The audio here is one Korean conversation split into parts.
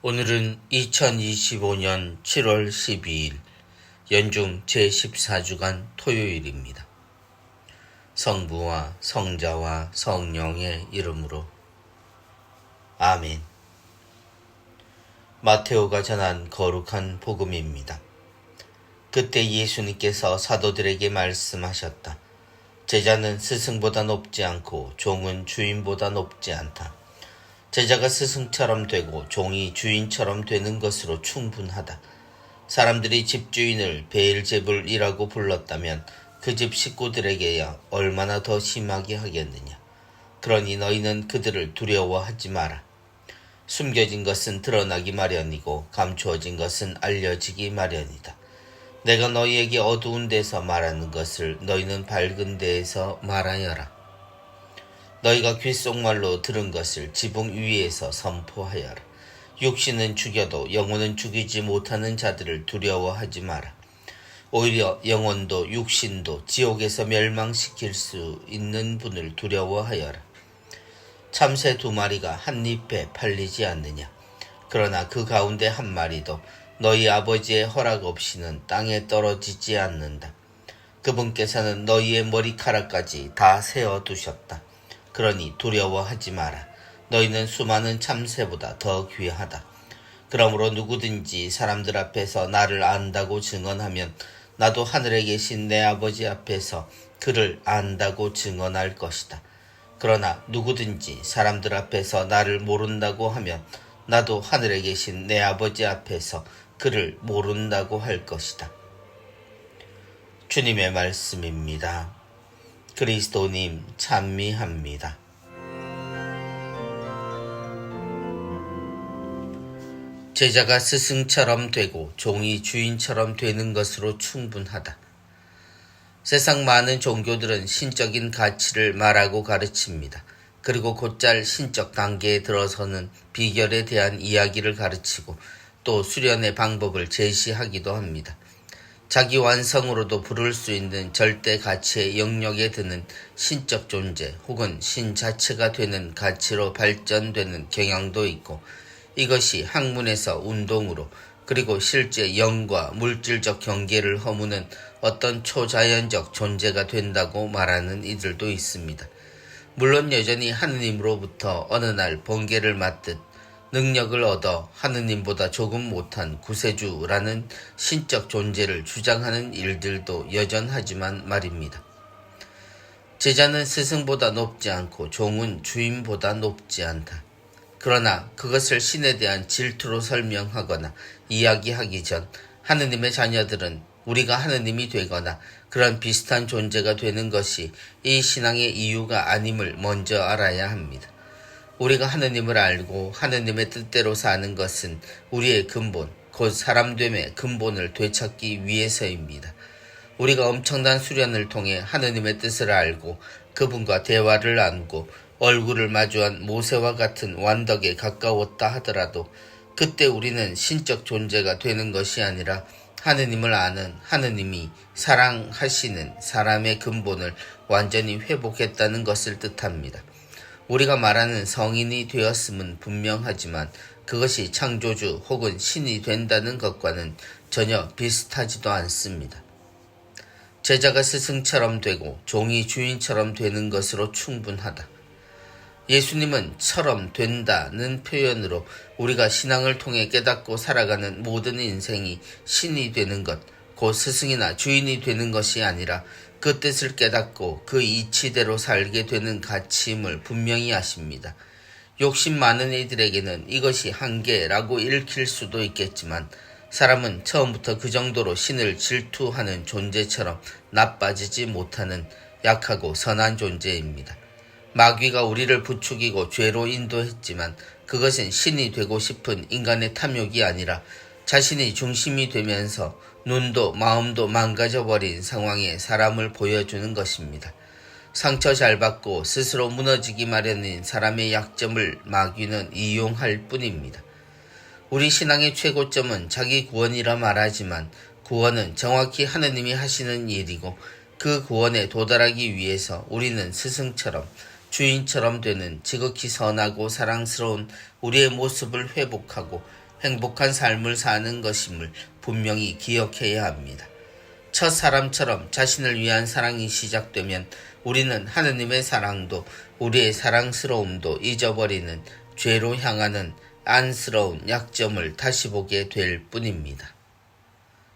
오늘은 2025년 7월 12일 연중 제14주간 토요일입니다. 성부와 성자와 성령의 이름으로 아멘. 마테오가 전한 거룩한 복음입니다. 그때 예수님께서 사도들에게 말씀하셨다. 제자는 스승보다 높지 않고 종은 주인보다 높지 않다. 제자가 스승처럼 되고 종이 주인처럼 되는 것으로 충분하다. 사람들이 집주인을 베일제불이라고 불렀다면 그 집 식구들에게야 얼마나 더 심하게 하겠느냐. 그러니 너희는 그들을 두려워하지 마라. 숨겨진 것은 드러나기 마련이고 감추어진 것은 알려지기 마련이다. 내가 너희에게 어두운 데서 말하는 것을 너희는 밝은 데에서 말하여라. 너희가 귓속말로 들은 것을 지붕 위에서 선포하여라. 육신은 죽여도 영혼은 죽이지 못하는 자들을 두려워하지 마라. 오히려 영혼도 육신도 지옥에서 멸망시킬 수 있는 분을 두려워하여라. 참새 두 마리가 한 잎에 팔리지 않느냐. 그러나 그 가운데 한 마리도 너희 아버지의 허락 없이는 땅에 떨어지지 않는다. 그분께서는 너희의 머리카락까지 다 세어 두셨다. 그러니 두려워하지 마라. 너희는 수많은 참새보다 더 귀하다. 그러므로 누구든지 사람들 앞에서 나를 안다고 증언하면 나도 하늘에 계신 내 아버지 앞에서 그를 안다고 증언할 것이다. 그러나 누구든지 사람들 앞에서 나를 모른다고 하면 나도 하늘에 계신 내 아버지 앞에서 그를 모른다고 할 것이다. 주님의 말씀입니다. 그리스도님 찬미합니다. 제자가 스승처럼 되고 종이 주인처럼 되는 것으로 충분하다. 세상 많은 종교들은 신적인 가치를 말하고 가르칩니다. 그리고 곧잘 신적 단계에 들어서는 비결에 대한 이야기를 가르치고 또 수련의 방법을 제시하기도 합니다. 자기 완성으로도 부를 수 있는 절대 가치의 영역에 드는 신적 존재 혹은 신 자체가 되는 가치로 발전되는 경향도 있고 이것이 학문에서 운동으로 그리고 실제 영과 물질적 경계를 허무는 어떤 초자연적 존재가 된다고 말하는 이들도 있습니다. 물론 여전히 하느님으로부터 어느 날 번개를 맞듯 능력을 얻어 하느님보다 조금 못한 구세주라는 신적 존재를 주장하는 일들도 여전하지만 말입니다. 제자는 스승보다 높지 않고 종은 주인보다 높지 않다. 그러나 그것을 신에 대한 질투로 설명하거나 이야기하기 전 하느님의 자녀들은 우리가 하느님이 되거나 그런 비슷한 존재가 되는 것이 이 신앙의 이유가 아님을 먼저 알아야 합니다. 우리가 하느님을 알고 하느님의 뜻대로 사는 것은 우리의 근본, 곧 사람됨의 근본을 되찾기 위해서입니다. 우리가 엄청난 수련을 통해 하느님의 뜻을 알고 그분과 대화를 나누고 얼굴을 마주한 모세와 같은 완덕에 가까웠다 하더라도 그때 우리는 신적 존재가 되는 것이 아니라 하느님을 아는 하느님이 사랑하시는 사람의 근본을 완전히 회복했다는 것을 뜻합니다. 우리가 말하는 성인이 되었음은 분명하지만 그것이 창조주 혹은 신이 된다는 것과는 전혀 비슷하지도 않습니다. 제자가 스승처럼 되고 종이 주인처럼 되는 것으로 충분하다. 예수님은 처럼 된다는 표현으로 우리가 신앙을 통해 깨닫고 살아가는 모든 인생이 신이 되는 것, 곧 스승이나 주인이 되는 것이 아니라 그 뜻을 깨닫고 그 이치대로 살게 되는 가치임을 분명히 아십니다. 욕심 많은 이들에게는 이것이 한계라고 읽힐 수도 있겠지만 사람은 처음부터 그 정도로 신을 질투하는 존재처럼 나빠지지 못하는 약하고 선한 존재입니다. 마귀가 우리를 부추기고 죄로 인도했지만 그것은 신이 되고 싶은 인간의 탐욕이 아니라 자신이 중심이 되면서 눈도 마음도 망가져버린 상황에 사람을 보여주는 것입니다. 상처 잘 받고 스스로 무너지기 마련인 사람의 약점을 마귀는 이용할 뿐입니다. 우리 신앙의 최고점은 자기 구원이라 말하지만 구원은 정확히 하느님이 하시는 일이고 그 구원에 도달하기 위해서 우리는 스승처럼 주인처럼 되는 지극히 선하고 사랑스러운 우리의 모습을 회복하고 행복한 삶을 사는 것임을 분명히 기억해야 합니다. 첫 사람처럼 자신을 위한 사랑이 시작되면 우리는 하느님의 사랑도 우리의 사랑스러움도 잊어버리는 죄로 향하는 안쓰러운 약점을 다시 보게 될 뿐입니다.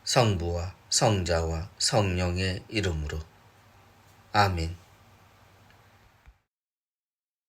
성부와 성자와 성령의 이름으로 아멘.